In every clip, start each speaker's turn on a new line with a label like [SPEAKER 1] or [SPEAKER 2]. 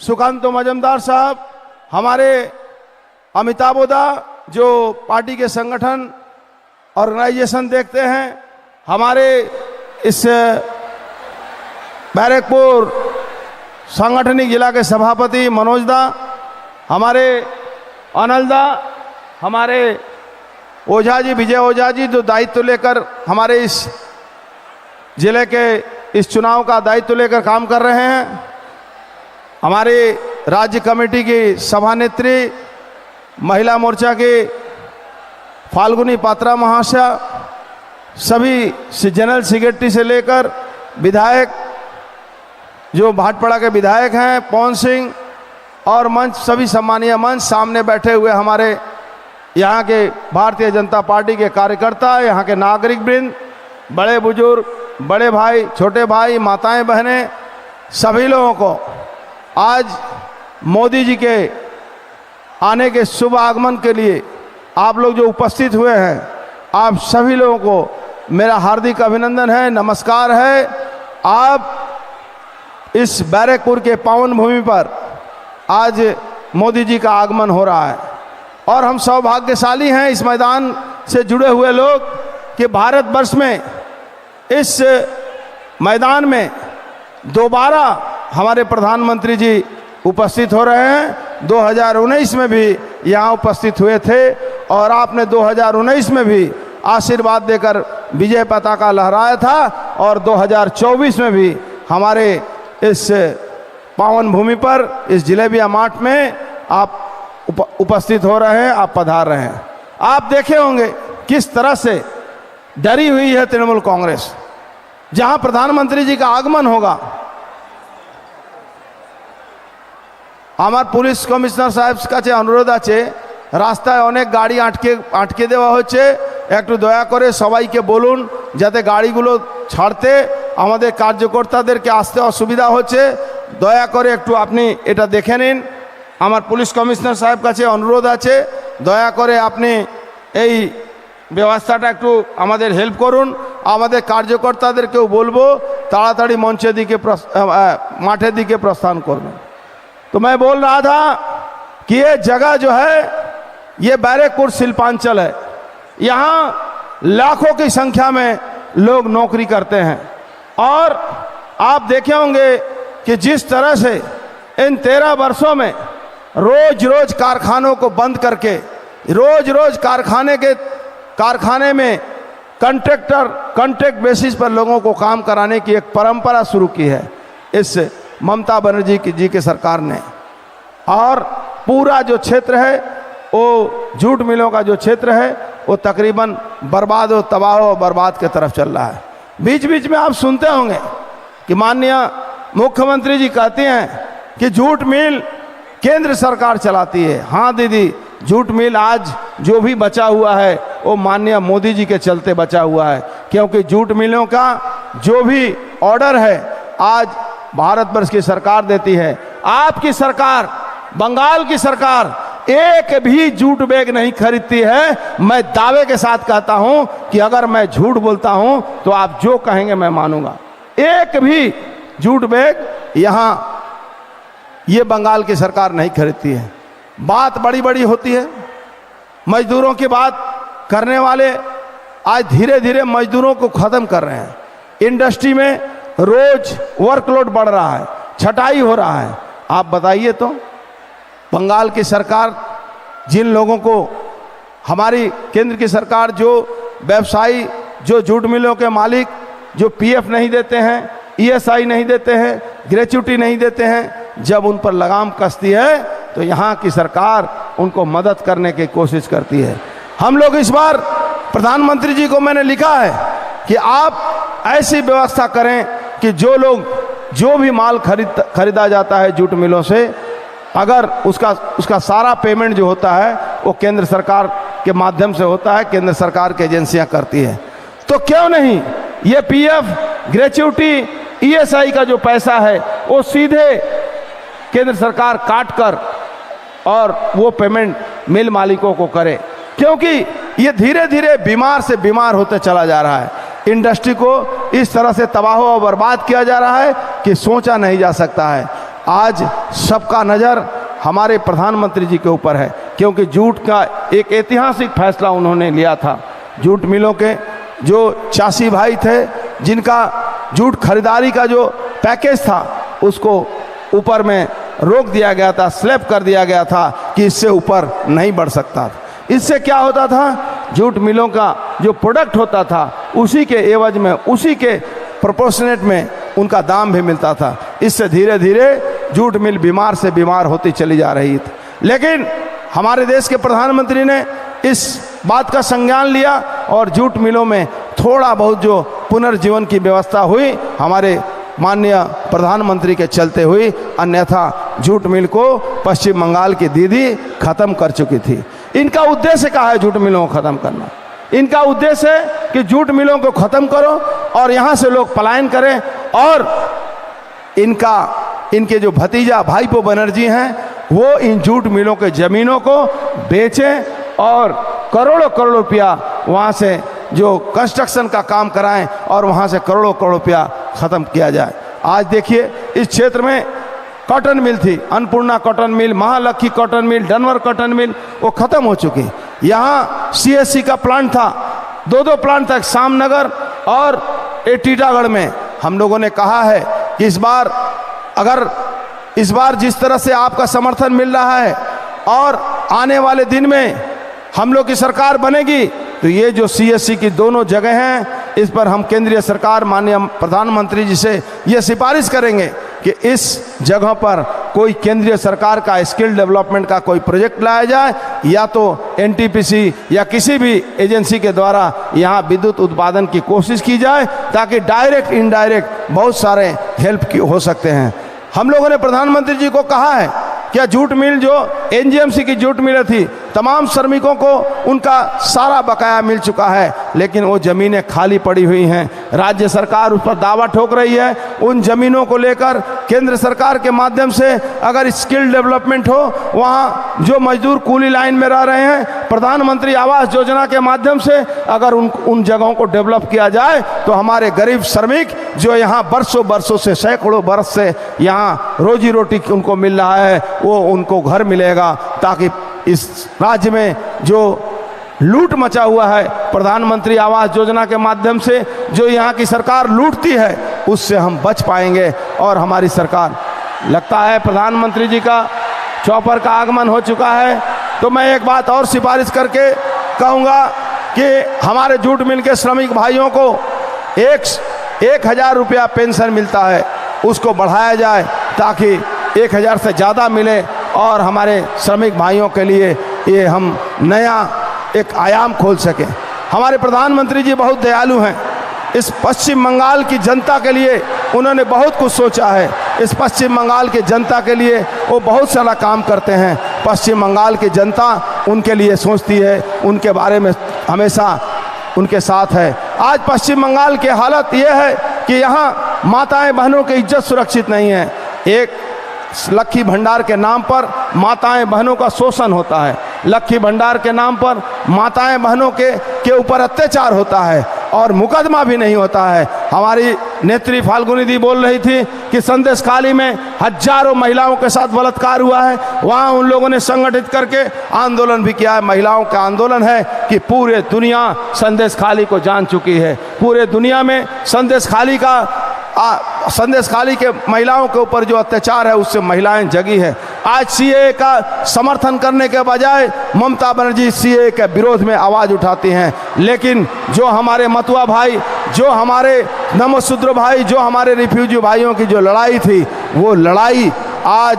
[SPEAKER 1] सुकांत मजमदार साहब, हमारे अमिताभोदा जो पार्टी के संगठन ऑर्गेनाइजेशन देखते हैं, हमारे इस बैरकपुर सांगठनिक जिला के सभापति मनोज दा, हमारे अनल दा, हमारे ओझा जी, विजय ओझा जी, जो दायित्व लेकर हमारे इस ज़िले के इस चुनाव का दायित्व लेकर काम कर रहे हैं। हमारे राज्य कमेटी की सभानेत्री, महिला मोर्चा की फाल्गुनी पात्रा महाशया, सभी जनरल सेक्रेटरी से लेकर विधायक, जो भाटपड़ा के विधायक हैं, पवन सिंह और मंच, सभी सम्मानीय मंच सामने बैठे हुए हमारे यहाँ के भारतीय जनता पार्टी के कार्यकर्ता, यहाँ के नागरिक वृंद, बड़े बुज़ुर्ग, बड़े भाई, छोटे भाई, माताएँ, बहनें, सभी लोगों को आज मोदी जी के आने के शुभ आगमन के लिए आप लोग जो उपस्थित हुए हैं, आप सभी लोगों को मेरा हार्दिक अभिनंदन है, नमस्कार है। आप इस बैरकपुर के पावन भूमि पर आज मोदी जी का आगमन हो रहा है। और हम सौभाग्यशाली हैं इस मैदान से जुड़े हुए लोग कि भारतवर्ष में इस मैदान में दोबारा हमारे प्रधानमंत्री जी उपस्थित हो रहे हैं। 2019 में भी यहाँ उपस्थित हुए थे और आपने 2019 में भी आशीर्वाद देकर विजय पताका लहराया था और 2024 में भी हमारे इस पावन भूमि पर इस जिलेबिया माठ में आप उप, उपस्थित हो रहे हैं आप पधार रहे हैं। आप देखे होंगे किस तरह से डरी हुई है तृणमूल कांग्रेस। जहाँ प्रधानमंत्री जी का आगमन होगा আমার পুলিশ কমিশনার সাহেব কাছে অনুরোধ আছে, রাস্তায় অনেক গাড়ি আটকে আটকে দেওয়া হচ্ছে। একটু দয়া করে সবাইকে বলুন, যাতে গাড়িগুলো ছাড়তে আমাদের কার্যকর্তাদেরকে আসতে অসুবিধা হচ্ছে। দয়া করে একটু আপনি এটা দেখে নিন। আমার পুলিশ কমিশনার সাহেব কাছে অনুরোধ আছে। দয়া করে আপনি এই ব্যবস্থাটা একটু আমাদের হেল্প করুন। আমাদের কার্যকর্তাদেরকেও বলব, তাড়াতাড়ি মঞ্চের দিকে মাঠের দিকে প্রস্থান করবেন। तो मैं बोल रहा था कि ये जगह जो है, ये बैरकपुर शिल्पांचल है। यहाँ लाखों की संख्या में लोग नौकरी करते हैं। और आप देखे होंगे कि जिस तरह से इन तेरह वर्षों में रोज रोज कारखानों को बंद करके रोज रोज कारखाने के, कारखाने में कंट्रैक्टर कॉन्ट्रैक्ट बेसिस पर लोगों को काम कराने की एक परंपरा शुरू की है। इस ममता बनर्जी की, जी की सरकार ने। और पूरा जो क्षेत्र है, वो जूट मिलों का जो क्षेत्र है, वो तकरीबन बर्बाद और तबाह हो बर्बाद के तरफ़ चल रहा है। बीच बीच में आप सुनते होंगे कि माननीय मुख्यमंत्री जी कहते हैं कि जूट मिल केंद्र सरकार चलाती है। हाँ दीदी, जूट मिल आज जो भी बचा हुआ है, वो माननीय मोदी जी के चलते बचा हुआ है। क्योंकि जूट मिलों का जो भी ऑर्डर है, आज भारतवर्ष की सरकार देती है। आपकी सरकार, बंगाल की सरकार एक भी जूट बैग नहीं खरीदती है। मैं दावे के साथ कहता हूँ कि अगर मैं झूठ बोलता हूँ तो आप जो कहेंगे मैं मानूँगा। एक भी जूट बैग यहाँ ये बंगाल की सरकार नहीं खरीदती है। बात बड़ी बड़ी होती है। मजदूरों की बात करने वाले आज धीरे धीरे मजदूरों को खत्म कर रहे हैं। इंडस्ट्री में रोज वर्कलोड बढ़ रहा है, छटाई हो रहा है। आप बताइए तो बंगाल की सरकार, जिन लोगों को, हमारी केंद्र की सरकार जो व्यवसायी, जो जूट मिलों के मालिक, जो पीएफ नहीं देते हैं ईएसआई नहीं देते हैं ग्रेचुटी नहीं देते हैं, जब उन पर लगाम कसती है तो यहाँ की सरकार उनको मदद करने की कोशिश करती है। हम लोग इस बार प्रधानमंत्री जी को मैंने लिखा है कि आप ऐसी व्यवस्था करें कि जो लोग, जो भी माल खरीद, खरीदा जाता है जूट मिलों से, अगर उसका उसका सारा पेमेंट जो होता है, वो केंद्र सरकार के माध्यम से होता है, केंद्र सरकार की एजेंसियाँ करती है। तो क्यों नहीं? ये पीएफ ग्रेचुटी ईएसआई का जो पैसा है, वो सीधे केंद्र सरकार काट कर और वो पेमेंट मिल मालिकों को करे। क्योंकि ये धीरे धीरे बीमार से बीमार होते चला जा रहा है। इंडस्ट्री को इस तरह से तबाह और बर्बाद किया जा रहा है कि सोचा नहीं जा सकता है। आज सबका नज़र हमारे प्रधानमंत्री जी के ऊपर है, क्योंकि जूट का एक ऐतिहासिक फैसला उन्होंने लिया था। जूट मिलों के जो चासी भाई थे, जिनका जूट खरीदारी का जो पैकेज था, उसको ऊपर में रोक दिया गया था स्लैप कर दिया गया था कि इससे ऊपर नहीं बढ़ सकता इससे क्या होता था जूट मिलों का जो प्रोडक्ट होता था, उसी के एवज में, उसी के प्रोपोर्शनेट में उनका दाम भी मिलता था। इससे धीरे धीरे जूट मिल बीमार से बीमार होती चली जा रही थी। लेकिन हमारे देश के प्रधानमंत्री ने इस बात का संज्ञान लिया और जूट मिलों में थोड़ा बहुत जो पुनर्जीवन की व्यवस्था हुई, हमारे माननीय प्रधानमंत्री के चलते हुई, अन्यथा जूट मिल को पश्चिम बंगाल की दीदी खत्म कर चुकी थी। इनका उद्देश्य क्या है जूट मिलों को खत्म करना? इनका उद्देश्य है कि जूट मिलों को खत्म करो और यहाँ से लोग पलायन करें और इनका, इनके जो भतीजा भाईपो बनर्जी हैं, वो इन जूट मिलों के ज़मीनों को बेचें और करोड़ों करोड़ों रुपया वहाँ से जो कंस्ट्रक्शन का काम कराएँ और वहाँ से करोड़ों करोड़ रुपया ख़त्म किया जाए। आज देखिए, इस क्षेत्र में कॉटन मिल थी, Annapurna cotton mill Mahalakshmi cotton mill Dunbar cotton mill वो ख़त्म हो चुकी। यहाँ सीएससी का प्लांट था दो दो प्लांट था शामनगर और ए टीटागढ़ में। हम लोगों ने कहा है कि इस बार, अगर इस बार जिस तरह से आपका समर्थन मिल रहा है और आने वाले दिन में हम लोग की सरकार बनेगी तो ये जो सीएससी की दोनों जगह हैं, इस पर हम केंद्रीय सरकार, माननीय प्रधानमंत्री जी से ये सिफारिश करेंगे कि इस जगह पर कोई केंद्रीय सरकार का स्किल डेवलपमेंट का कोई प्रोजेक्ट लाया जाए, या तो एनटीपीसी या किसी भी एजेंसी के द्वारा यहाँ विद्युत उत्पादन की कोशिश की जाए, ताकि डायरेक्ट, इनडायरेक्ट बहुत सारे हेल्प हो सकते हैं। हम लोगों ने प्रधानमंत्री जी को कहा है, क्या जूट मिल जो एनजीएमसी की जूट मिल थी। तमाम श्रमिकों को उनका सारा बकाया मिल चुका है, लेकिन वो ज़मीनें खाली पड़ी हुई हैं। राज्य सरकार उस पर दावा ठोक रही है। उन ज़मीनों को लेकर केंद्र सरकार के माध्यम से अगर स्किल डेवलपमेंट हो, वहाँ जो मजदूर कूली लाइन में रह रहे हैं, प्रधानमंत्री आवास योजना के माध्यम से अगर उन उन जगहों को डेवलप किया जाए तो हमारे गरीब श्रमिक जो यहाँ बरसों बरसों से सैकड़ों बरस से यहाँ रोजी रोटी उनको मिल रहा है, वो उनको घर मिलेगा। ताकि इस राज्य में जो लूट मचा हुआ है, प्रधानमंत्री आवास योजना के माध्यम से जो यहाँ की सरकार लूटती है, उससे हम बच पाएँगे और हमारी सरकार, लगता है प्रधानमंत्री जी का चौपर का आगमन हो चुका है। तो मैं एक बात और सिफारिश करके कहूँगा कि हमारे जूट मिल के श्रमिक भाइयों को एक एक हज़ार रुपया पेंशन मिलता है, उसको बढ़ाया जाए ताकि एक हज़ार से ज़्यादा मिले और हमारे श्रमिक भाइयों के लिए ये हम नया एक आयाम खोल सकें। हमारे प्रधानमंत्री जी बहुत दयालु हैं। इस पश्चिम बंगाल की जनता के लिए उन्होंने बहुत कुछ सोचा है। इस पश्चिम बंगाल की जनता के लिए वो बहुत सारा काम करते हैं। पश्चिम बंगाल की जनता उनके लिए सोचती है। उनके बारे में हमेशा उनके साथ है। आज पश्चिम बंगाल की हालत ये है कि यहाँ माताएँ बहनों की इज़्ज़त सुरक्षित नहीं है। एक लक्खी भंडार के नाम पर माताएँ बहनों का शोषण होता है। लक्खी भंडार के नाम पर माताएँ बहनों के के ऊपर अत्याचार होता है और मुकदमा भी नहीं होता है। हमारी नेत्री फाल्गुनी दी बोल रही थी कि संदेश खाली में हज़ारों महिलाओं के साथ बलात्कार हुआ है। वहाँ उन लोगों ने संगठित करके आंदोलन भी किया है। महिलाओं का आंदोलन है कि पूरे दुनिया संदेश खाली को जान चुकी है। पूरे दुनिया में संदेश खाली का आ, संदेश खाली के महिलाओं के ऊपर जो अत्याचार है, उससे महिलाएँ जगी है। आज सीए का समर्थन करने के बजाय ममता बनर्जी सीए के विरोध में आवाज़ उठाती हैं। लेकिन जो हमारे मतुआ भाई, जो हमारे नमशूद्र भाई, जो हमारे रिफ्यूजी भाइयों की जो लड़ाई थी, वो लड़ाई आज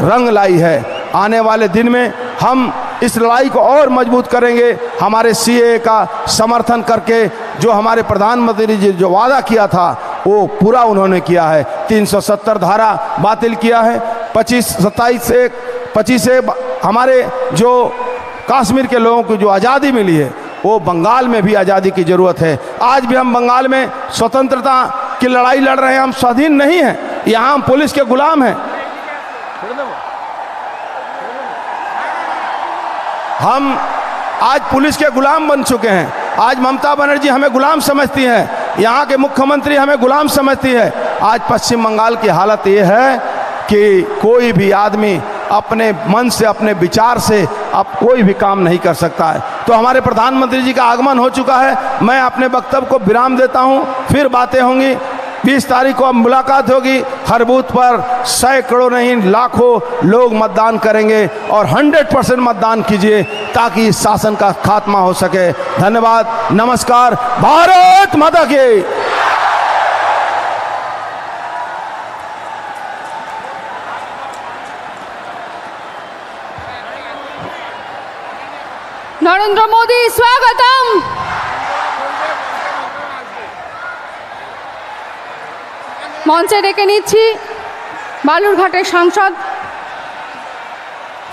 [SPEAKER 1] रंग लाई है। आने वाले दिन में हम इस लड़ाई को और मज़बूत करेंगे। हमारे सीए का समर्थन करके जो हमारे प्रधानमंत्री जी जो वादा किया था वो पूरा उन्होंने किया है। 370 धारा बातिल किया है। 25 सत्ताईस से 25 से हमारे जो कश्मीर के लोगों को जो आज़ादी मिली है, वो बंगाल में भी आज़ादी की ज़रूरत है। आज भी हम बंगाल में स्वतंत्रता की लड़ाई लड़ रहे हैं। हम स्वाधीन नहीं हैं। यहाँ हम पुलिस के गुलाम हैं। हम आज पुलिस के गुलाम बन चुके हैं। आज ममता बनर्जी हमें गुलाम समझती हैं। यहाँ के मुख्यमंत्री हमें गुलाम समझती है। आज पश्चिम बंगाल की हालत ये है कि कोई भी आदमी अपने मन से, अपने विचार से अब कोई भी काम नहीं कर सकता है। तो हमारे प्रधानमंत्री जी का आगमन हो चुका है। मैं अपने वक्तव्य को विराम देता हूँ। फिर बातें होंगी। बीस तारीख को अब मुलाकात होगी। हर बूथ पर सैकड़ों नहीं, लाखों लोग मतदान करेंगे और हंड्रेड परसेंट मतदान कीजिए ताकि शासन का खात्मा हो सके। धन्यवाद, नमस्कार, भारत माता के।
[SPEAKER 2] नरेंद्र मोदी, स्वागतम। মঞ্চে ডেকে নিচ্ছি বালুরঘাটের সাংসদ,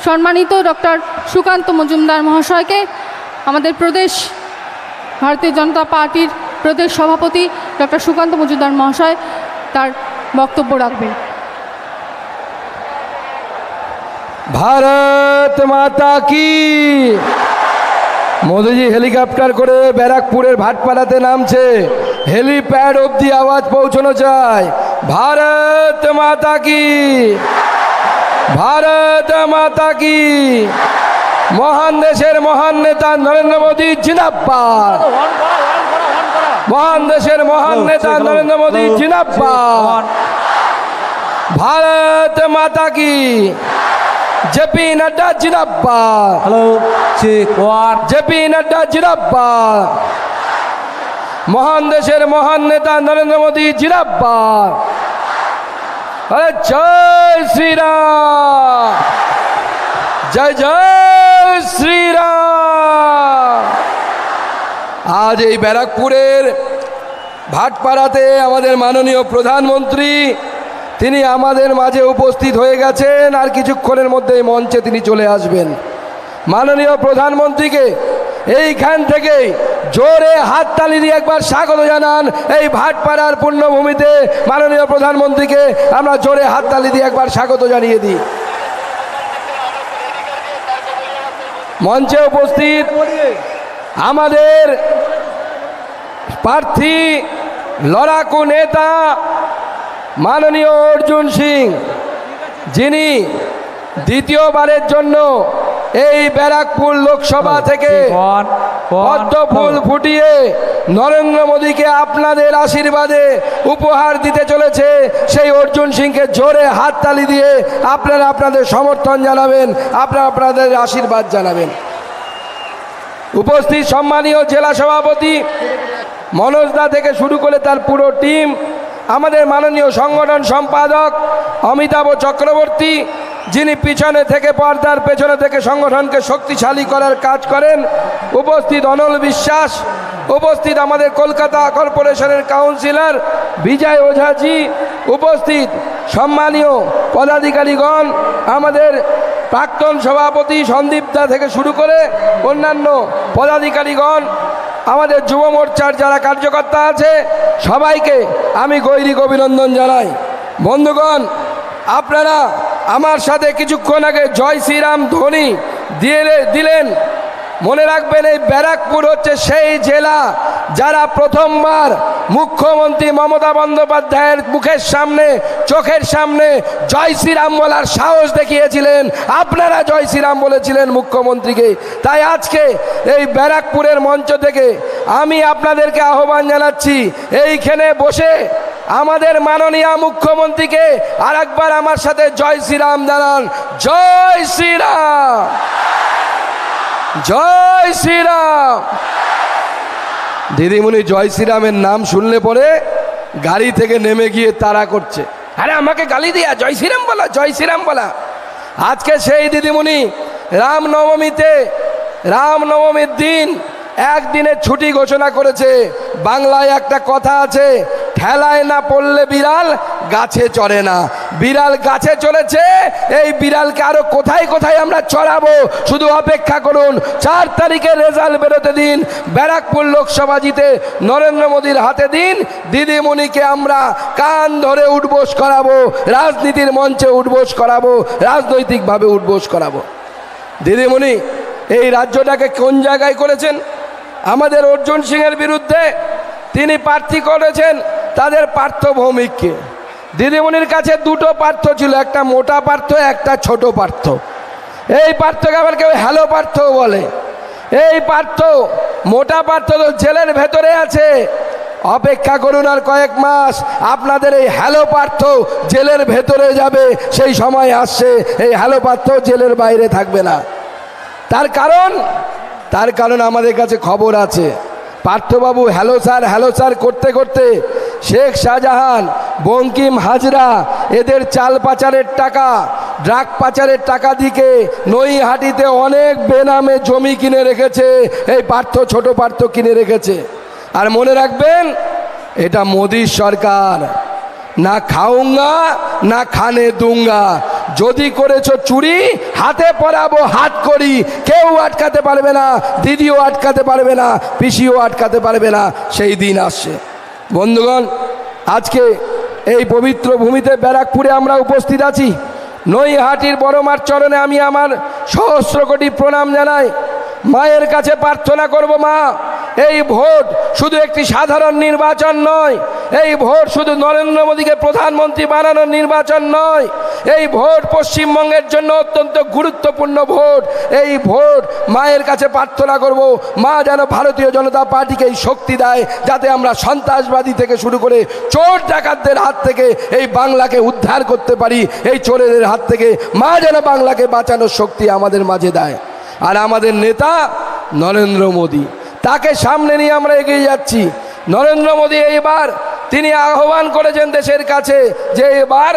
[SPEAKER 2] সম্মানিত ডক্টর সুকান্ত মজুমদার মহাশয়কে, আমাদের প্রদেশ, ভারতীয় জনতা পার্টির প্রদেশ সভাপতি ডক্টর সুকান্ত মজুমদার মহাশয় তার বক্তব্য রাখবেন।
[SPEAKER 3] ভারত মাতা কি? মোদিজি হেলিকপ্টার করে ব্যারাকপুরের ভাটপাড়াতে নামছে। হেলিপ্যাড অবধি আওয়াজ পৌঁছানো চায় ভারত মাতা কি? ভারত মাতা কি? মহান দেশের মহান নেতা নরেন্দ্র মোদী জিনাব্বাদ মহান দেশের মহান নেতা নরেন্দ্র মোদী জিনাব্বাদ ভারত মাতা কি? JP Nadda জিনাব্বাদ
[SPEAKER 4] hello check one
[SPEAKER 3] JP Nadda জিরাব্বাদ মহান দেশের মহান নেতা নরেন্দ্র মোদী জিরাব্বাদ আরে জয় শ্রীরাম জয় জয় শ্রীরাম আজ এই ব্যারাকপুরের ভাটপাড়াতে আমাদের মাননীয় প্রধানমন্ত্রী তিনি আমাদের মাঝে উপস্থিত হয়ে গেছেন আর কিছুক্ষণের মধ্যে এই মঞ্চে তিনি চলে আসবেন। মাননীয় প্রধানমন্ত্রীকে এইখান থেকে জোরে হাততালি দিয়ে একবার স্বাগত জানান এই ভাটপাড়ার পূর্ণভূমিতে। মাননীয় প্রধানমন্ত্রীকে আমরা জোরে হাততালি দিয়ে একবার স্বাগত জানিয়ে দিই। মঞ্চে উপস্থিত আমাদের প্রার্থী লড়াকু নেতা মাননীয় অর্জুন সিং যিনি দ্বিতীয়বারের জন্য এই ব্যারাকপুর লোকসভা থেকে
[SPEAKER 4] ওয়ান
[SPEAKER 3] পদ্ম ফুল ফুটিয়ে নরেন্দ্র মোদীকে আপনাদের আশীর্বাদে উপহার দিতে চলেছে। সেই অর্জুন সিংকে জোরে হাততালি দিয়ে আপনারা আপনাদের সমর্থন জানাবেন আপনারা আপনাদের আশীর্বাদ জানাবেন। উপস্থিত সম্মানীয় জেলা সভাপতি মনোজদা থেকে শুরু করে তার পুরো টিম আমাদের মাননীয় সংগঠন সম্পাদক অমিতাভ চক্রবর্তী, যিনি পিছনে থেকে পর্দার পেছনে থেকে সংগঠনকে শক্তিশালী করার কাজ করেন, উপস্থিত অনল বিশ্বাস, উপস্থিত আমাদের কলকাতা কর্পোরেশনের কাউন্সিলর বিজয় ওঝাজি, উপস্থিত সম্মানীয় পদাধিকারীগণ, আমাদের প্রাক্তন সভাপতি সন্দীপ দা থেকে শুরু করে অন্যান্য পদাধিকারীগণ আমাদের যুব মোর্চার যারা কার্যকর্তা আছে, সবাইকে আমি গৈরিক অভিনন্দন জানাই। বন্ধুগণ, আপনারা আমার সাথে কিছুক্ষণ আগে জয় শ্রীরাম ধোনি দিয়ে দিলেন। মনে রাখবেন এই ব্যারাকপুর হচ্ছে সেই জেলা যারা প্রথমবার মুখ্যমন্ত্রী মমতা বন্দ্যোপাধ্যায়ের মুখের সামনে, চোখের সামনে জয় শ্রীরাম বলার সাহস দেখিয়েছিলেন। আপনারা জয় শ্রীরাম বলেছিলেন মুখ্যমন্ত্রীকে। তাই আজকে এই ব্যারাকপুরের মঞ্চ থেকে আমি আপনাদেরকে আহ্বান জানাচ্ছি, এইখানে বসে আমাদের মাননীয় মুখ্যমন্ত্রীকে আর একবার আমার সাথে জয় শ্রীরাম জানান। জয় শ্রীরাম! জয় শ্রীরাম। দিদিমণি জয় শ্রীরামের নাম শুনলে পরে গাড়ি থেকে নেমে গিয়ে তারা করছে। আরে আমাকে গালি দিয়া, জয় শ্রীরাম বলা, জয় শ্রীরাম বলা। আজকে সেই দিদিমণি রামনবমীতে, রামনবমীর দিন একদিনের ছুটি ঘোষণা করেছে। বাংলায় একটা কথা আছে ঠেলায় না পড়লে বিড়াল গাছে চড়ে না। বিড়াল গাছে চলেছে এই বিড়ালকে আরও কোথায় কোথায় আমরা চড়াবো? শুধু অপেক্ষা করুন, চার তারিখের রেজাল্ট বেরোতে দিন, ব্যারাকপুর লোকসভা জিতে নরেন্দ্র মোদীর হাতে দিন, দিদিমণিকে আমরা কান ধরে উঠবোস করাবো, রাজনীতির মঞ্চে উঠবোস করাবো, রাজনৈতিকভাবে উঠবোস করাবো। দিদিমণি, এই রাজ্যটাকে কোন জায়গায় করেছেন? আমাদের অর্জুন সিংয়ের বিরুদ্ধে তিনি প্রার্থী করেছেন তাদের পার্থ ভৌমিককে। দিদিমণির কাছে দুটো পার্থ ছিল, একটা মোটা পার্থ, একটা ছোট পার্থ। এই পার্থকে আবার কেউ হ্যালো পার্থ বলে। এই পার্থ মোটা পার্থ তো জেলের ভেতরে আছে। অপেক্ষা করুন আর কয়েক মাস, আপনাদের এই হ্যালো পার্থ জেলের ভেতরে যাবে, সেই সময় আসছে, এই হ্যালো পার্থ জেলের বাইরে থাকবে না। তার কারণ? তার কারণ আমাদের কাছে খবর আছে। পার্থবাবু হ্যালো স্যার হ্যালো স্যার করতে করতে শেখ শাহজাহান, বঙ্কিম হাজরা, এদের চাল পাচারের টাকা, ড্রাগ পাচারের টাকা দিকে নৈহাটিতে অনেক বেনামে জমি কিনে রেখেছে, এই পার্থ, ছোট পার্থ কিনে রেখেছে। আর মনে রাখবেন, এটা মোদির সরকার। না খাউঙ্গা না খানে দুঙ্গা। যদি করেছ চুরি, হাতে পরাবো, হাত করি। কেউ আটকাতে পারবে না, দিদিও আটকাতে পারবে না, পিসিও আটকাতে পারবে না, সেই দিন আসছে। বন্ধুগণ, আজকে এই পবিত্র ভূমিতে ব্যারাকপুরে আমরা উপস্থিত আছি। নৈহাটির বড় মার চরণে আমি আমার সহস্র কোটি প্রণাম জানাই। মায়ের কাছে প্রার্থনা করব মা, এই ভোট শুধু একটি সাধারণ নির্বাচন নয় এই ভোট শুধু নরেন্দ্র মোদীকে প্রধানমন্ত্রী বানানোর নির্বাচন নয়, এই ভোট পশ্চিমবঙ্গের জন্য অত্যন্ত গুরুত্বপূর্ণ ভোট। এই ভোট মায়ের কাছে প্রার্থনা করব, মা যেন ভারতীয় জনতা পার্টিকে এই শক্তি দেয়, যাতে আমরা সন্ত্রাসবাদী থেকে শুরু করে চোর ডাকাতদের হাত থেকে এই বাংলাকে উদ্ধার করতে পারি, এই চোরেদের হাত থেকে। মা যেন বাংলাকে বাঁচানোর শক্তি আমাদের মাঝে দেয়। আর আমাদের নেতা নরেন্দ্র মোদী, তাকে সামনে নিয়ে আমরা এগিয়ে যাচ্ছি। নরেন্দ্র মোদী এইবার তিনি আহ্বান করেছেন দেশের কাছে যে এবার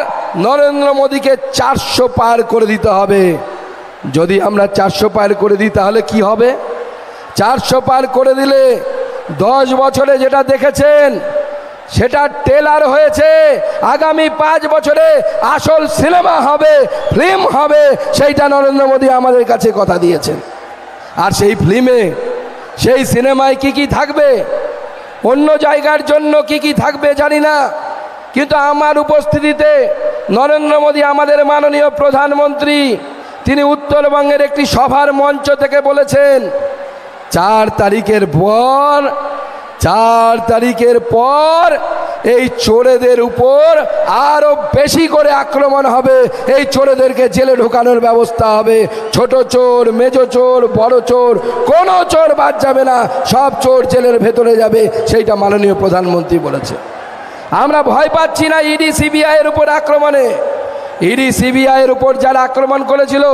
[SPEAKER 3] নরেন্দ্র মোদীকে চারশো পার করে দিতে হবে। যদি আমরা চারশো পার করে দিই, তাহলে কি হবে? চারশো পার করে দিলে দশ বছরে যেটা দেখেছেন, সেটা টেলার হয়েছে। আগামী পাঁচ বছরে আসল সিনেমা হবে, ফিল্ম হবে, সেইটা নরেন্দ্র মোদী আমাদের কাছে কথা দিয়েছেন। আর সেই ফিল্মে, সেই সিনেমায় কি কি থাকবে? অন্য জায়গার জন্য কি কি থাকবে জানি না। কিন্তু আমার উপস্থিতিতে নরেন্দ্র মোদী, আমাদের মাননীয় প্রধানমন্ত্রী, তিনি উত্তরবঙ্গের একটি সভার মঞ্চ থেকে বলেছেন, চার তারিখের পর, চার তারিখের পর এই চোরেদের উপর আরও বেশি করে আক্রমণ হবে। এই চোরেদেরকে জেলে ঢোকানোর ব্যবস্থা হবে। ছোট চোর, মেজো চোর, বড় চোর, কোনো চোর বাদ যাবে না। সব চোর জেলের ভেতরে যাবে, সেইটা মাননীয় প্রধানমন্ত্রী বলেছে। আমরা ভয় পাচ্ছি না ইডি, সিবিআই এর উপর আক্রমণে। ইডি, সিবিআই এর উপর যারা আক্রমণ করেছিল,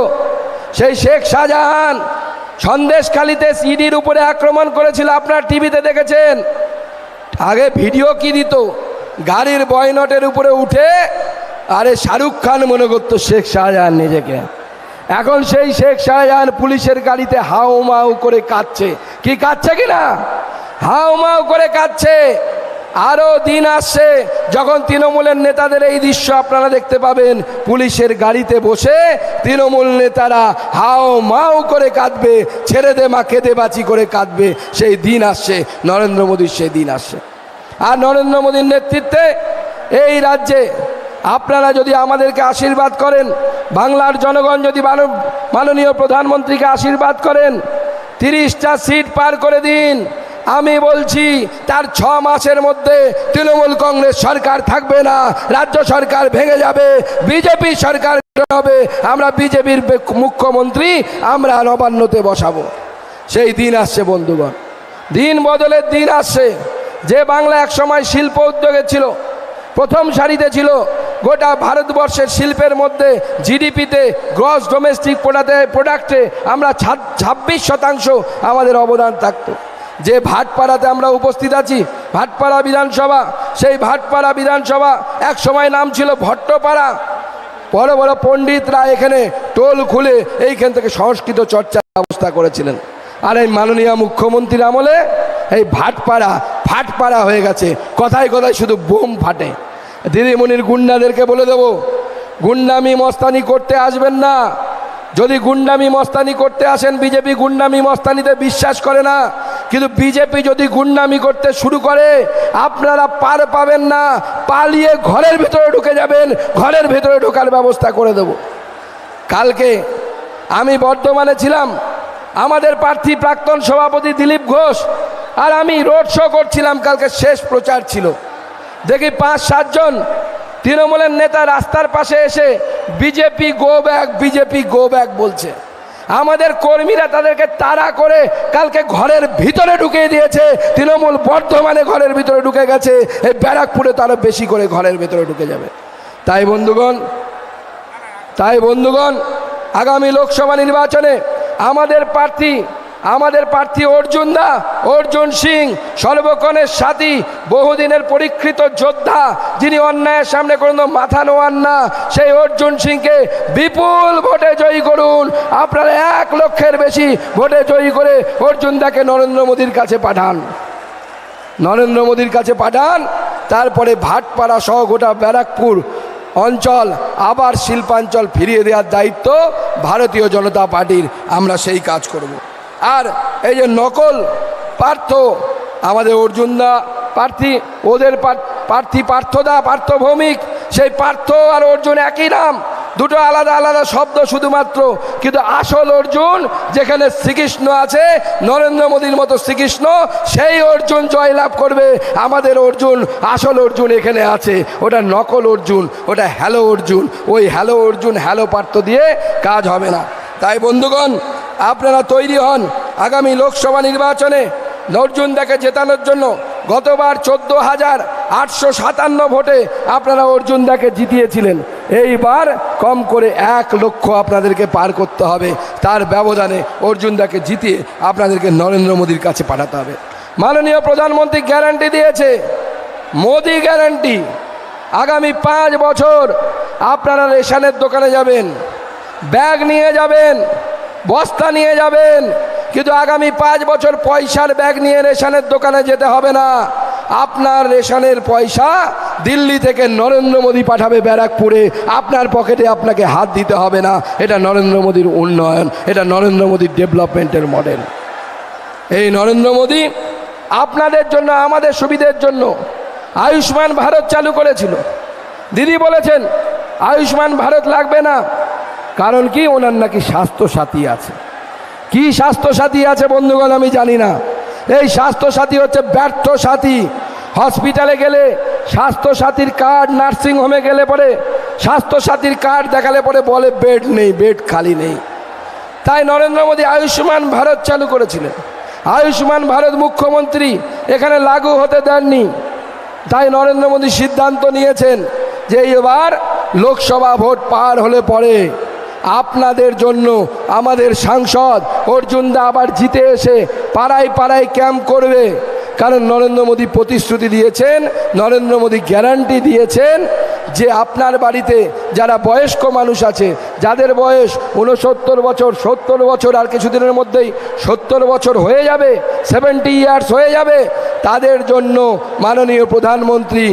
[SPEAKER 3] সেই শেখ শাহজাহান সন্দেশখালিতে ইডির উপরে আক্রমণ করেছিল। আপনার টিভিতে দেখেছেন। আগে ভিডিও কি দিত? গাড়ির বয়নটের উপরে উঠে আরে শাহরুখ খান মনে করতো শেখ শাহজাহান নিজেকে। এখন সেই শেখ শাহজাহান পুলিশের গাড়িতে হাউ মাউ করে কাঁদছে। কি কাঁদছে কি না হাউ মাউ করে কাঁদছে। আরও দিন আসছে, যখন তৃণমূলের নেতাদের এই দৃশ্য আপনারা দেখতে পাবেন। পুলিশের গাড়িতে বসে তৃণমূল নেতারা হাও মাও করে কাঁদবে, ছেড়ে দে মা কেঁদে বাঁচি করে কাঁদবে। সেই দিন আসছে, নরেন্দ্র মোদীর সেই দিন আসছে। আর নরেন্দ্র মোদীর নেতৃত্বে এই রাজ্যে আপনারা যদি আমাদেরকে আশীর্বাদ করেন, বাংলার জনগণ যদি মাননীয় প্রধানমন্ত্রীকে আশীর্বাদ করেন, তিরিশটা সিট পার করে দিন। আমি বলছি, তার ছ মাসের মধ্যে তৃণমূল কংগ্রেস সরকার থাকবে না, রাজ্য সরকার ভেঙে যাবে, বিজেপি সরকার হবে আমরা বিজেপির মুখ্যমন্ত্রী, আমরা নবান্নতে বসাবো। সেই দিন আসছে, বন্ধুগণ। দিন বদলের দিন আসছে। যে বাংলা একসময় শিল্প উদ্যোগে ছিল, প্রথম সারিতে ছিল গোটা ভারতবর্ষের শিল্পের মধ্যে জিডিপিতে গ্রস ডোমেস্টিক প্রোডাক্টে প্রোডাক্টে আমরা ছাব্বিশ শতাংশ আমাদের অবদান থাকতো। যে ভাটপাড়াতে আমরা উপস্থিত আছি, ভাটপাড়া বিধানসভা, সেই ভাটপাড়া বিধানসভা এক সময় নাম ছিল ভট্টপাড়া। বড় বড় পণ্ডিতরা এখানে টোল খুলে এইখান থেকে সংস্কৃত চর্চার ব্যবস্থা করেছিলেন। আর এই মাননীয় মুখ্যমন্ত্রীর আমলে এই ভাটপাড়া ফাটপাড়া হয়ে গেছে। কথায় কথায় শুধু বোম ফাটে। দিদিমণির গুন্ডাদেরকে বলে দেবো, গুন্ডামি মস্তানি করতে আসবেন না। যদি গুন্ডামি মস্তানি করতে আসেন, বিজেপি গুন্ডামি মস্তানিতে বিশ্বাস করে না। কিন্তু বিজেপি যদি গুন্ডামি করতে শুরু করে, আপনারা পার পাবেন না। পালিয়ে ঘরের ভিতরে ঢুকে যাবেন। ঘরের ভিতরে ঢোকার ব্যবস্থা করে দেব। কালকে আমি বর্ধমানে ছিলাম। আমাদের প্রার্থী প্রাক্তন সভাপতি দিলীপ ঘোষ আর আমি রোড শো করছিলাম, কালকে শেষ প্রচার ছিল। দেখি পাঁচ সাতজন তৃণমূলের নেতা রাস্তার পাশে এসে, BJP go back BJP go back বলছে। আমাদের কর্মীরা তাদেরকে তাড়া করে কালকে ঘরের ভিতরে ঢুকিয়ে দিয়েছে। তৃণমূল বর্ধমানে ঘরের ভিতরে ঢুকে গেছে। এই ব্যারাকপুরে তারা বেশি করে ঘরের ভিতরে ঢুকে যাবে। তাই বন্ধুগণ তাই বন্ধুগণ, আগামী লোকসভা নির্বাচনে আমাদের প্রার্থী আমাদের প্রার্থী অর্জুন দা, অর্জুন সিং সর্বক্ষণের সাথী, বহুদিনের পরীক্ষিত যোদ্ধা, যিনি অন্যায়ের সামনে কোনো মাথা নোয়ান না, সেই অর্জুন সিংকে বিপুল ভোটে জয়ী করুন। আপনারা এক লক্ষের বেশি ভোটে জয়ী করে অর্জুন দাকে নরেন্দ্র মোদীর কাছে পাঠান। নরেন্দ্র মোদীর কাছে পাঠান, তারপরে ভাটপাড়া সহ গোটা ব্যারাকপুর অঞ্চল আবার শিল্পাঞ্চল ফিরিয়ে দেওয়ার দায়িত্ব ভারতীয় জনতা পার্টির। আমরা সেই কাজ করব। আর এই যে নকল পার্থ, আমাদের অর্জুনদা প্রার্থী ওদের পার- প্রার্থী পার্থদা পার্থ ভৌমিক সেই পার্থ আর অর্জুন একই নাম। দুটো আলাদা আলাদা শব্দ শুধুমাত্র, কিন্তু আসল অর্জুন যেখানে শ্রীকৃষ্ণ আছে, নরেন্দ্র মোদীর মতো শ্রীকৃষ্ণ, সেই অর্জুন জয়লাভ করবে। আমাদের অর্জুন, আসল অর্জুন এখানে আছে। ওটা নকল অর্জুন, ওটা হ্যালো অর্জুন। ওই হ্যালো অর্জুন, হ্যালো পার্থ দিয়ে কাজ হবে না। তাই বন্ধুগণ আপনারা তৈরি হন। আগামী লোকসভা নির্বাচনে অর্জুনদাকে জেতানোর জন্য গতবার চোদ্দ হাজার আটশো সাতান্ন ভোটে আপনারা অর্জুনদাকে জিতিয়েছিলেন। এইবার কম করে এক লক্ষ আপনাদেরকে পার করতে হবে। তার ব্যবধানে অর্জুনদাকে জিতিয়ে আপনাদেরকে নরেন্দ্র মোদীর কাছে পাঠাতে হবে। মাননীয় প্রধানমন্ত্রী গ্যারান্টি দিয়েছে। মোদি গ্যারান্টি। আগামী পাঁচ বছর আপনারা রেশনের দোকানে যাবেন, ব্যাগ নিয়ে যাবেন বস্তা নিয়ে যাবেন। কিন্তু আগামী পাঁচ বছর পয়সার ব্যাগ নিয়ে রেশনের দোকানে যেতে হবে না। আপনার রেশনের পয়সা দিল্লি থেকে নরেন্দ্র মোদী পাঠাবে ব্যারাকপুরে। আপনার পকেটে আপনাকে হাত দিতে হবে না। এটা নরেন্দ্র মোদীর উন্নয়ন। এটা নরেন্দ্র মোদীর ডেভেলপমেন্টের মডেল। এই নরেন্দ্র মোদী আপনাদের জন্য, আমাদের সুবিধের জন্য আয়ুষ্মান ভারত চালু করেছিল। দিদি বলেছেন, আয়ুষ্মান ভারত লাগবে না। কারণ কি? ওনার নাকি স্বাস্থ্য সাথী আছে। কি স্বাস্থ্য সাথী আছে বন্ধুগণ, আমি জানি না। এই স্বাস্থ্য সাথী হচ্ছে ব্যর্থ সাথী। হসপিটালে গেলে স্বাস্থ্য সাথীর কার্ড, নার্সিং হোমে গেলে পরে স্বাস্থ্য সাথীর কার্ড দেখালে পরে বলে, বেড নেই, বেড খালি নেই। তাই নরেন্দ্র মোদী আয়ুষ্মান ভারত চালু করেছিলেন। আয়ুষ্মান ভারত মুখ্যমন্ত্রী এখানে লাগু হতে দেননি। তাই নরেন্দ্র মোদী সিদ্ধান্ত নিয়েছেন যে এবার লোকসভা ভোট পার হলে পরে আপনাদের জন্য আমাদের সাংসদ অর্জুনদা আবার জিতে এসে পাড়ায় পাড়ায় ক্যাম্প করবে। কারণ নরেন্দ্র মোদী প্রতিশ্রুতি দিয়েছেন, নরেন্দ্র মোদী গ্যারান্টি দিয়েছেন যে আপনার বাড়িতে যারা বয়স্ক মানুষ আছে, যাদের বয়স উনসত্তর বছর, সত্তর বছর আর কিছুদিনের মধ্যেই সত্তর বছর হয়ে যাবে সেভেন্টি ইয়ার্স হয়ে যাবে, তাদের জন্য মাননীয় প্রধানমন্ত্রী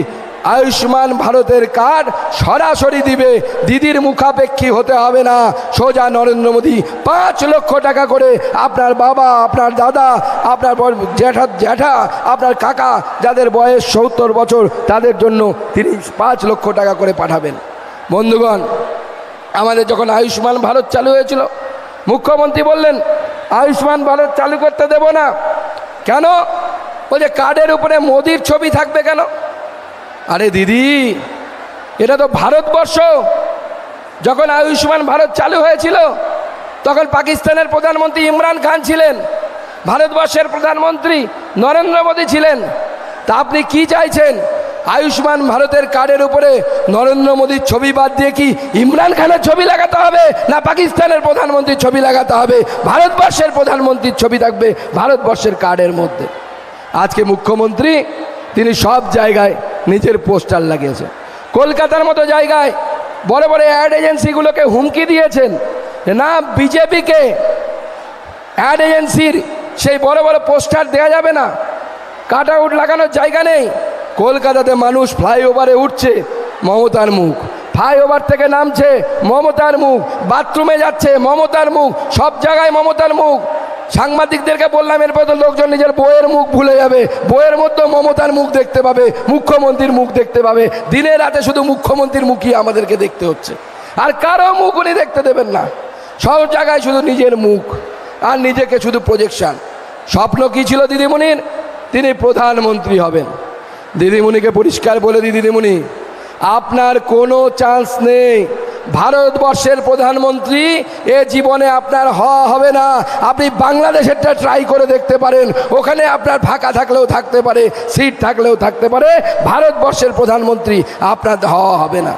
[SPEAKER 3] আয়ুষ্মান ভারতের কার্ড সরাসরি দিবে। দিদির মুখাপেক্ষী হতে হবে না। সোজা নরেন্দ্র মোদী পাঁচ লক্ষ টাকা করে আপনার বাবা, আপনার দাদা, আপনার জ্যাঠা জ্যাঠা, আপনার কাকা, যাদের বয়স সত্তর বছর, তাদের জন্য তিনি পাঁচ লক্ষ টাকা করে পাঠাবেন। বন্ধুগণ, আমাদের যখন আয়ুষ্মান ভারত চালু হয়েছিল, মুখ্যমন্ত্রী বললেন, আয়ুষ্মান ভারত চালু করতে দেব না। কেন? বলছে, কার্ডের উপরে মোদির ছবি থাকবে কেন? আরে দিদি, এটা তো ভারতবর্ষ। যখন আয়ুষ্মান ভারত চালু হয়েছিল, তখন পাকিস্তানের প্রধানমন্ত্রী ইমরান খান ছিলেন, ভারতবর্ষের প্রধানমন্ত্রী নরেন্দ্র মোদী ছিলেন। তা আপনি কি চাইছেন? আয়ুষ্মান ভারতের কার্ডের উপরে নরেন্দ্র মোদীর ছবি বাদ দিয়ে কি ইমরান খানের ছবি লাগাতে হবে, না পাকিস্তানের প্রধানমন্ত্রীর ছবি লাগাতে হবে? ভারতবর্ষের প্রধানমন্ত্রীর ছবি থাকবে ভারতবর্ষের কার্ডের মধ্যে। আজকে মুখ্যমন্ত্রী, তিনি সব জায়গায় নিজের পোস্টার লাগিয়েছে। কলকাতার মতো জায়গায় বড় বড় অ্যাড এজেন্সিগুলোকে হুমকি দিয়েছেন। না বিজেপিকে অ্যাড এজেন্সির সেই বড় বড় পোস্টার দেওয়া যাবে না। কাট আউট লাগানোর জায়গা নেই। কলকাতাতে মানুষ ফ্লাইওভারে উঠছে মমতার মুখ। ফ্লাইওভার থেকে নামছে মমতার মুখ। বাথরুমে যাচ্ছে মমতার মুখ। সব জায়গায় মমতার মুখ। সাংবাদিকদেরকে বললাম, এরপর তো লোকজন নিজের বইয়ের মুখ ভুলে যাবে। বইয়ের মধ্যে মমতার মুখ দেখতে পাবে, মুখ্যমন্ত্রীর মুখ দেখতে পাবে। দিনে রাতে শুধু মুখ্যমন্ত্রীর মুখই আমাদেরকে দেখতে হচ্ছে। আর কারও মুখ উনি দেখতে দেবেন না। সব জায়গায় শুধু নিজের মুখ আর নিজেকে শুধু প্রজেকশন স্বপ্ন কী ছিল দিদিমণির? তিনি প্রধানমন্ত্রী হবেন। দিদিমণিকে পরিষ্কার বলে দিই, দিদিমণি, আপনার কোনো চান্স নেই। ভারতবর্ষের প্রধানমন্ত্রী, এ জীবনে আপনার হওয়া হবে না। আপনি বাংলাদেশেরটা ট্রাই করে দেখতে পারেন। ওখানে আপনার ফাঁকা থাকলেও থাকতে পারে সিট থাকলেও থাকতে পারে। ভারতবর্ষের প্রধানমন্ত্রী আপনার হওয়া হবে না।